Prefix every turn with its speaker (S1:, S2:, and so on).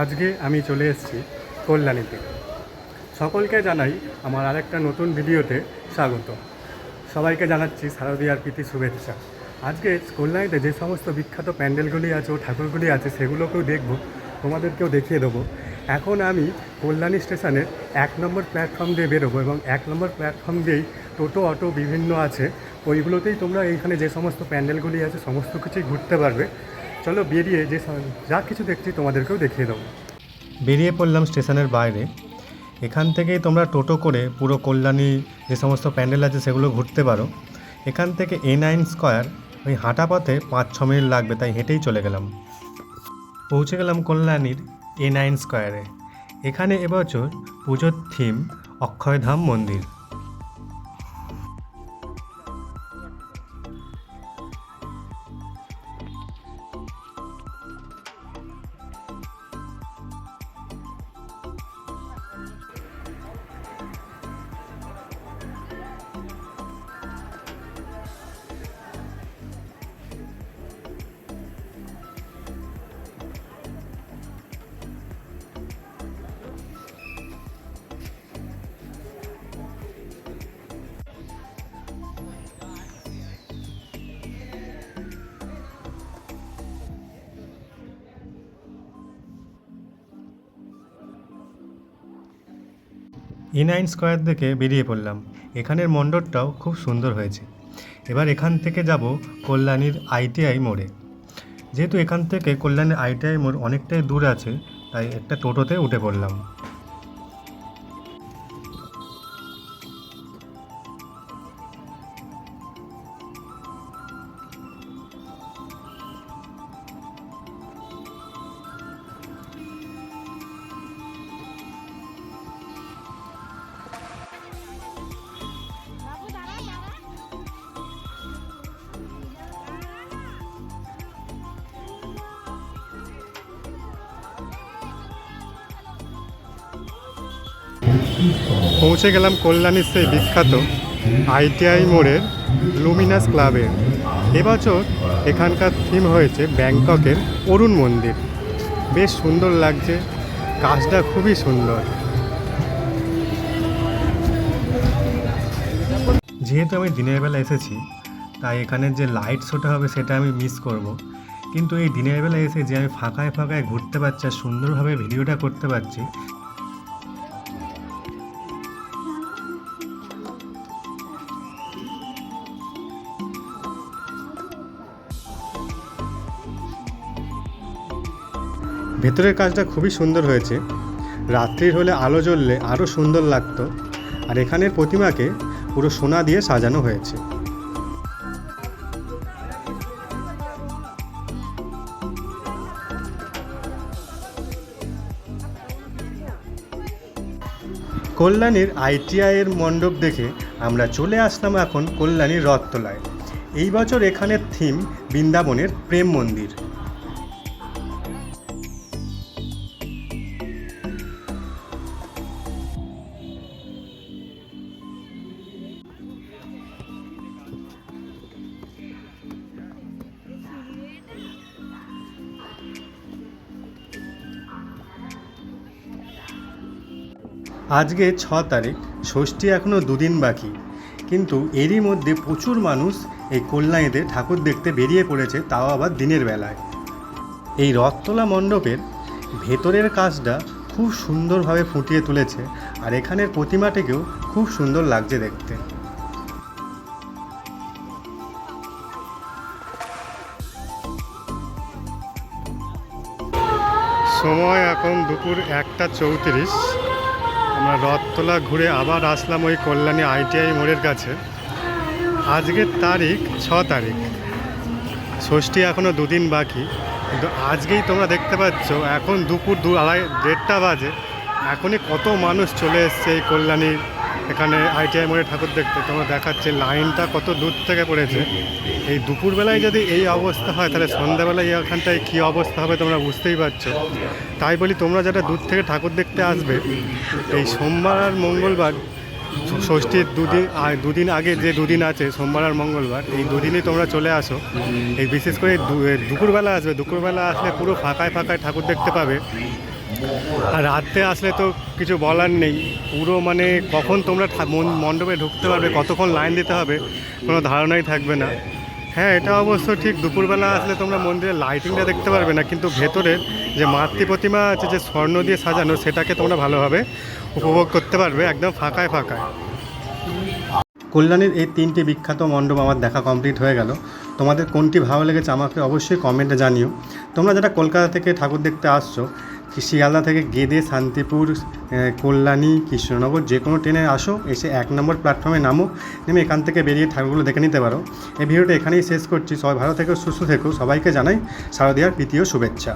S1: আজকে আমি চলে এসেছি কল্যাণীতে। সকলকে জানাই আমার আরেকটা নতুন ভিডিওতে স্বাগত। সবাইকে জানাচ্ছি শারদীয়ার প্রীতি শুভেচ্ছা। আজকে কল্যাণীতে যে সমস্ত বিখ্যাত প্যান্ডেলগুলি আছে ও ঠাকুরগুলি আছে, সেগুলোকেও দেখব, তোমাদেরকেও দেখিয়ে দেবো। এখন আমি কল্যাণী স্টেশনের এক নম্বর প্ল্যাটফর্ম দিয়ে বেরোবো এবং এক নম্বর প্ল্যাটফর্ম দিয়েই টোটো, অটো বিভিন্ন আছে, ওইগুলোতেই তোমরা এইখানে যে সমস্ত প্যান্ডেলগুলি আছে, সমস্ত কিছুই ঘুরতে পারবে। চলো বেরিয়ে যে যা কিছু দেখছি তোমাদেরকেও দেখিয়ে দেবো। বেরিয়ে পড়লাম স্টেশনের বাইরে। এখান থেকেই তোমরা টোটো করে পুরো কল্যাণী যে সমস্ত প্যান্ডেল আছে সেগুলো ঘুরতে পারো। এখান থেকে এ নাইন স্কোয়ার ওই হাঁটা পথে পাঁচ ছ মিনিট লাগবে, তাই হেঁটেই চলে গেলাম। পৌঁছে গেলাম কল্যাণীর এ নাইন স্কোয়ারে এখানে এবছর পুজোর থিম অক্ষয়ধাম মন্দির। ই নাইন স্কোয়ার থেকে বেরিয়ে পড়লাম। এখানের মণ্ডপটাও খুব সুন্দর হয়েছে। এবার এখান থেকে যাব কল্যাণীর আইটিআই মোড়ে। যেহেতু এখান থেকে কল্যাণীর আইটিআই মোড় অনেকটাই দূর আছে, তাই একটা টোটোতে উঠে পড়লাম। পৌঁছে গেলাম কল্যাণীর সেই বিখ্যাত আইটিআই মোড়ের লুমিনাস ক্লাবে। এবছর এখানকার থিম হয়েছে ব্যাংককের অরুণ মন্দির। বেশ সুন্দর লাগছে, কাজটা খুবই সুন্দর। যেহেতু আমি দিনের বেলা এসেছি, তাই এখানের যে লাইট শোটা হবে সেটা আমি মিস করব। কিন্তু এই দিনের বেলা এসে যে আমি ফাঁকায় ফাঁকায় ঘুরতে পারছি আর সুন্দরভাবে ভিডিওটা করতে পারছি ভেতরের কাজটা খুবই সুন্দর হয়েছে। রাত্রির হলে আলো জ্বললে আরও সুন্দর লাগতো। আর এখানের প্রতিমাকে পুরো সোনা দিয়ে সাজানো হয়েছে। কল্যাণীর আইটিআইয়ের মণ্ডপ দেখে আমরা চলে আসলাম এখন কল্যাণীর রথতলায়। এই বছর এখানের থিম বৃন্দাবনের প্রেম মন্দির। আজকে ছ তারিখ, ষষ্ঠী এখনও দুদিন বাকি। কিন্তু এরই মধ্যে প্রচুর মানুষ এই কল্যাণীতে ঠাকুর দেখতে বেরিয়ে পড়েছে, তাও আবার দিনের বেলায়। এই রথতলা মণ্ডপের ভেতরের কাজটা খুব সুন্দরভাবে ফুটিয়ে তুলেছে, আর এখানের প্রতিমাটিকেও খুব সুন্দর লাগছে দেখতে। সময় এখন দুপুর একটা চৌত্রিশ। আমরা রথতলা ঘুরে আবার আসলাম ওই কল্যাণী আইটিআই মোড়ের কাছে। আজকের তারিখ ছ তারিখ। ষষ্ঠী এখনও দুদিন বাকি। কিন্তু আজকেই তোমরা দেখতে পাচ্ছ, এখন দুপুর দু আড়াই দেড়টা বাজে। এখনই কত মানুষ চলে এসছে এই কল্যাণীর এখানে আইটিআই মোড়ে ঠাকুর দেখতে, তোমরা দেখাচ্ছে লাইনটা কত দূর থেকে পড়েছে। এই দুপুরবেলায় যদি এই অবস্থা হয়, তাহলে সন্ধ্যাবেলায় এখানটায় কী অবস্থা হবে তোমরা বুঝতেই পারছ। তাই বলি, তোমরা যারা দূর থেকে ঠাকুর দেখতে আসবে, এই সোমবার আর মঙ্গলবার ষষ্ঠীর দুদিন দুদিন আগে যে দুদিন আছে, সোমবার আর মঙ্গলবার, এই দুদিনই তোমরা চলে আসো। এই বিশেষ করে দুপুরবেলা আসবে, দুপুরবেলা আসলে পুরো ফাঁকায় ফাঁকায় ঠাকুর দেখতে পাবে। আর রাতে আসলে তো কিছু বলার নেই। পুরো মানে কখন তোমরা মণ্ডপে ঢুকতে পারবে, কতক্ষণ লাইন দিতে হবে, কোনো ধারণাই থাকবে না। হ্যাঁ এটা অবশ্য ঠিক, দুপুরবেলা আসলে তোমরা মন্দিরের লাইটিংটা দেখতে পারবে না, কিন্তু ভেতরের যে মাতৃ প্রতিমা আছে, যে স্বর্ণ দিয়ে সাজানো, সেটাকে তোমরা ভালোভাবে উপভোগ করতে পারবে, একদম ফাঁকায় ফাঁকায়। কল্যাণীর এই তিনটি বিখ্যাত মণ্ডপ আমার দেখা কমপ্লিট হয়ে গেল। তোমাদের কোনটি ভালো লেগেছে আমাকে অবশ্যই কমেন্টে জানিও। তোমরা যারা কলকাতা থেকে ঠাকুর দেখতে আসছো শিয়ালদা থেকে গেদে, শান্তিপুর কল্যাণী, কৃষ্ণনগর যে কোনো ট্রেনে আসো, এসে এক নম্বর প্ল্যাটফর্মে নামো, নেমে এখান থেকে বেরিয়ে ঠাকুরগুলো দেখে নিতে পারো। এই ভিডিওটা এখানেই শেষ করছি। সবাই ভালো থেকো, সুস্থ থেকো। সবাইকে জানাই শারদীয়ার প্রীতীয় শুভেচ্ছা।